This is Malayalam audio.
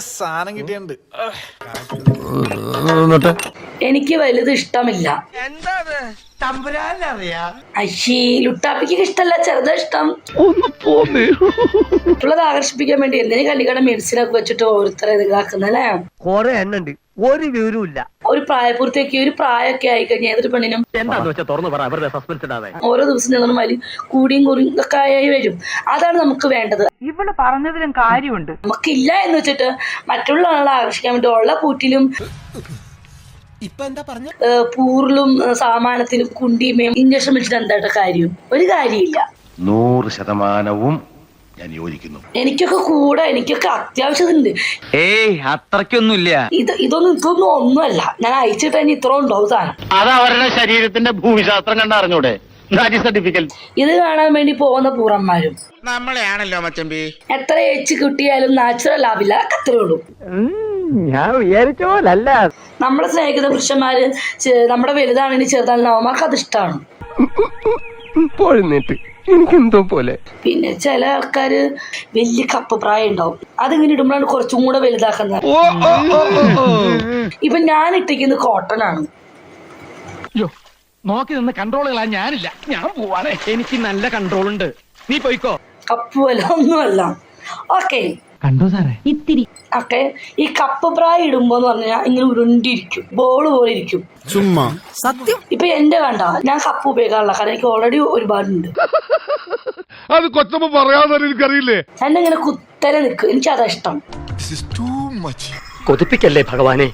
സാധനം കിട്ടിയുണ്ട് എനിക്ക് വലുത് ഇഷ്ടമില്ല. അയ്യേ ലുട്ടാപ്പിക്ക് ഇഷ്ടമല്ല ചെറുതാ ഇഷ്ടം. ഉള്ളത് ആകർഷിപ്പിക്കാൻ വേണ്ടി എന്തിനു കല്ലിക്കട മെഡിസിനൊക്കെ വെച്ചിട്ട് ഓരോരുത്തരെ ഇതാക്കുന്നല്ലേ? കൊറേ എണ്ണുണ്ട്. ഒരു വിവരവും ഇല്ല. ഒരു പ്രായപൂർത്തിയൊക്കെ ഒരു പ്രായമൊക്കെ ആയി കഴിഞ്ഞാൽ ഏതൊരു പെണ്ണിനും ഓരോ ദിവസം ഞങ്ങൾ വലിയ കൂടിയും കൂടിയും ഒക്കെ ആയി വരും. അതാണ് നമുക്ക് വേണ്ടത്. ഇവൾ പറഞ്ഞതിലും കാര്യമുണ്ട്. നമുക്കില്ല എന്ന് വെച്ചിട്ട് മറ്റുള്ള ആളെ ആകർഷിക്കാൻ വേണ്ടി ഉള്ള കൂട്ടിലും ഏഹ് പൂറിലും സാമാനത്തിലും കുണ്ടിമയും ഇഞ്ചക്ഷൻ വെച്ചിട്ട് എന്തായിട്ട് കാര്യം? ഒരു കാര്യമില്ല. നൂറ് ശതമാനവും ഞാൻ യോജിക്കുന്നു. എനിക്കൊക്കെ കൂടെ എനിക്കൊക്കെ അത്യാവശ്യമുണ്ട് ഏയ് അത്രക്കൊന്നുമില്ല ഇത് ഇതൊന്നും ഇതൊന്നും ഒന്നുമല്ല. ഞാൻ അയച്ചിട്ട് തന്നെ ഇത്ര ഉണ്ടാവും സാധനം. അത് അവരുടെ ശരീരത്തിന്റെ ഭൂമിശാസ്ത്രം കണ്ടറിഞ്ഞൂടെ സർട്ടിഫിക്കറ്റ് ഇത് കാണാൻ വേണ്ടി പോകുന്ന പൂറന്മാരും. നമ്മളെയാണല്ലോ മച്ചമ്പി. എത്ര ഏച്ച് കിട്ടിയാലും നാച്ചുറൽ ആവില്ല അത്രേ ഉള്ളൂ. ഞാൻ വിചാരിച്ച പോലല്ല. നമ്മളെ സ്നേഹിക്കുന്ന പുരുഷന്മാര് നമ്മുടെ വലുതാണെങ്കിൽ ചെറുതാണെങ്കിൽ അവന്മാർക്ക് അത് ഇഷ്ടമാണ് പോഴുന്നേറ്റ് എനിക്കെന്തോ പോലെ പിന്നെ ചില ആൾക്കാര് വലിയ കപ്പ് പ്രായം ഉണ്ടാവും. അതിങ്ങനെ ഇടുമ്പോഴാണ് കുറച്ചും കൂടെ വലുതാക്കുന്നത്. ഇപ്പൊ ഞാൻ ഇട്ടിരിക്കുന്നത് കോട്ടൺ ആണ്. നോക്കി നിന്ന് കൺട്രോൾ ഞാനില്ല. ഞാൻ പോവാണ്. എനിക്ക് നല്ല കൺട്രോൾ ഉണ്ട്. നീ പോയിക്കോ? കപ്പ് വല്ല ഒന്നുമല്ല. ഓക്കെ കണ്ടോ സാറേ? ഇത്തിരി. ഒക്കെ ഈ കപ്പ് പ്രായം ഇടുമ്പോ എന്ന് പറഞ്ഞാൽ ഇങ്ങനെ ഉരുണ്ടിരിക്കും ബോൾ പോലെ ഇരിക്കും. ചുമ്മാ. സത്യം? ഇപ്പൊ എന്റെ കണ്ട ഞാൻ കപ്പ് ഉപയോഗിക്കാറില്ല കാരണം എനിക്ക് ഓൾറെഡി ഒരുപാടുണ്ട്. അത് കൊച്ചമ്മ പറയാതെ എനിക്കറിയില്ലേ? എന്നെ ഇങ്ങനെ കുത്തനെ നിൽക്കും എനിക്കതാ ഇഷ്ടം. കൊതിപ്പിക്കല്ലേ ഭഗവാനെ?